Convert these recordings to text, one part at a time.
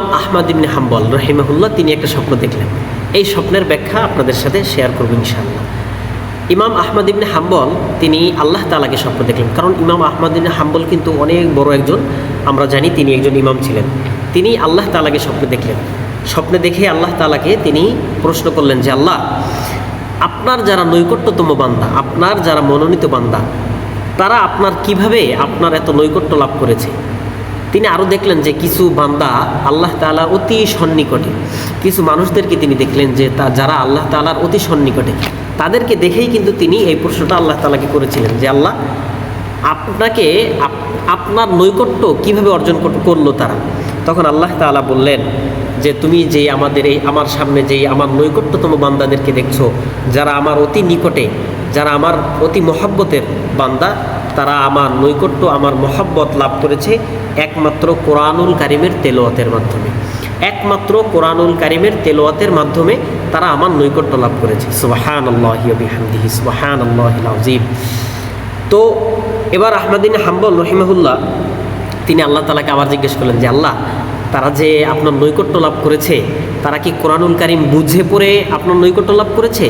আহমদ ইবনে হাম্বল রহিমাহুল্লাহ, তিনি একটা স্বপ্ন দেখলেন। এই স্বপ্নের ব্যাখ্যা আপনাদের সাথে শেয়ার করব ইনশাআল্লাহ। ইমাম আহমদ ইবনে হাম্বল, তিনি আল্লাহ তালাকে স্বপ্ন দেখলেন। কারণ ইমাম আহমদ ইবনে হাম্বল কিন্তু অনেক বড় একজন, আমরা জানি তিনি একজন ইমাম ছিলেন। তিনি আল্লাহ তালাকে স্বপ্ন দেখলেন। স্বপ্নে দেখে আল্লাহ তালাকে তিনি প্রশ্ন করলেন যে, আল্লাহ, আপনার যারা নৈকট্যতম বান্দা, আপনার যারা মনোনীত বান্দা, তারা আপনার কীভাবে আপনার এত নৈকট্য লাভ করেছে? তিনি আরও দেখলেন যে কিছু বান্দা আল্লাহ তালা অতি সন্নিকটে। কিছু মানুষদেরকে তিনি দেখলেন যে তা যারা আল্লাহ তালার অতি সন্নিকটে। তাদেরকে দেখেই কিন্তু তিনি এই প্রশ্নটা আল্লাহ তালাকে করেছিলেন যে, আল্লাহ, আপনাকে আপনার নৈকট্য কীভাবে অর্জন কর- করল তারা? তখন আল্লাহ তাআলা বললেন যে, তুমি যে আমাদের এই আমার সামনে যেই আমার নৈকট্যতম বান্দাদেরকে দেখছ, যারা আমার অতি নিকটে, যারা আমার অতি মহাব্বতের বান্দা তারা আমার নৈকট্য, আমার মহাব্বত লাভ করেছে একমাত্র কোরআনুল কারিমের তেলোয়াতের মাধ্যমে। একমাত্র কোরআনুল কারিমের তেলোয়াতের মাধ্যমে তারা আমার নৈকট্য লাভ করেছে। সুবাহান আল্লাহি বিহামদিহি সুবাহান আল্লাহিল আজিম তো এবার আহমদিন হাম্বল রহিমাহুল্লাহ, তিনি আল্লাহ তালাকে আবার জিজ্ঞেস করলেন যে, আল্লাহ, তারা যে আপনার নৈকট্য লাভ করেছে, তারা কি কোরআনুল কারিম বুঝে পড়ে আপনার নৈকট্য লাভ করেছে?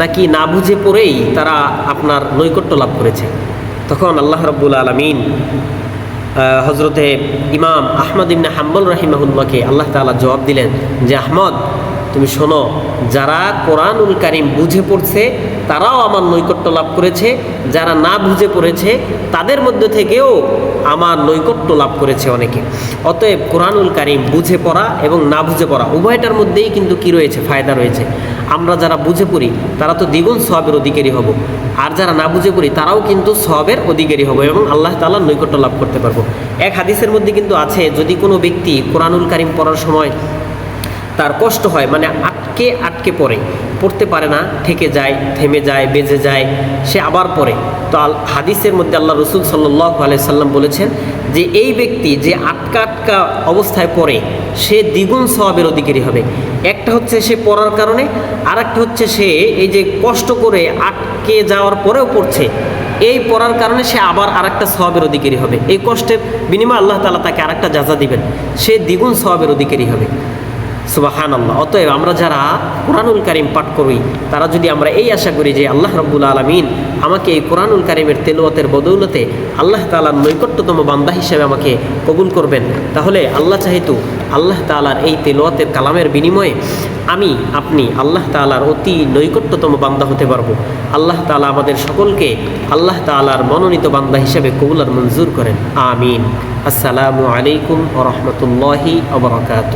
নাকি না বুঝে পড়েই তারা আপনার নৈকট্য লাভ করেছে? তখন আল্লাহ রব্বুল আলমিন হজরতে ইমাম আহমদ ইবনে হাম্বল রাহিমাহুল্লাহকে আল্লাহ তালা জবাব দিলেন যে, আহমদ তুমি শোনো, যারা কোরআনুল কারিম বুঝে পড়ছে, তারাও আমার নৈকট্য লাভ করেছে। যারা না বুঝে পড়েছে, তাদের মধ্যে থেকেও আমার নৈকট্য লাভ করেছে অনেকে। অতএব কোরআনুল কারিম বুঝে পড়া এবং না বুঝে পড়া, উভয়টার মধ্যেই কিন্তু কি রয়েছে? ফায়দা রয়েছে। আমরা যারা বুঝে পড়ি, তারা তো দ্বিগুণ সবের অধিকারী হব। আর যারা না বুঝে পড়ি, তারাও কিন্তু সবের অধিকারী হব এবং আল্লাহ তাআলার নৈকট্য লাভ করতে পারব। এক হাদিসের মধ্যে কিন্তু আছে, যদি কোনো ব্যক্তি কোরআনুল কারিম পড়ার সময় তার কষ্ট হয় মানে আটকে আটকে পড়ে। পড়তে পারে না, থেকে যায়, থেমে যায় বেজে যায়, সে আবার পড়ে। তো আল হাদিসের মধ্যে আল্লাহ রসুল সাল্লাহ সাল্লাম বলেছেন যে এই ব্যক্তি যে আটকা আটকা অবস্থায় পড়ে, সে দ্বিগুণ স্বভাবের অধিকারী হবে। একটা হচ্ছে সে পড়ার কারণে আর একটা হচ্ছে সে এই যে কষ্ট করে আটকে যাওয়ার পরেও পড়ছে, এই পড়ার কারণে সে আবার আর একটা সওয়াবের অধিকারী হবে। এই কষ্টের বিনিময়ে আল্লাহ তালা তাকে আরেকটা যাজা দিবেন, সে দ্বিগুণ সওয়াবের অধিকারী হবে। সুবাহান আল্লাহ অতএব আমরা যারা কোরআনুল কারিম পাঠ করি, তারা যদি আমরা এই আশা করি যে আল্লাহ রব্বুল আলমিন আমাকে এই কোরআনুল কারিমের তেলোয়াতের বদৌলতে আল্লাহ তালার নৈকট্যতম বান্দা হিসেবে আমাকে কবুল করবেন, তাহলে আল্লাহ চাহিতু আল্লাহ তালার এই তেলোয়াতের কালামের বিনিময়ে আমি, আপনি আল্লাহ তালার অতি নৈকট্যতম বান্দা হতে পারব। আল্লাহ তালা আমাদের সকলকে আল্লাহ তালার মনোনীত বান্দা হিসেবে কবুল আর মঞ্জুর করেন। আমিন। আসসালামু আলাইকুম ও রহমতুল্লাহি আবরকাত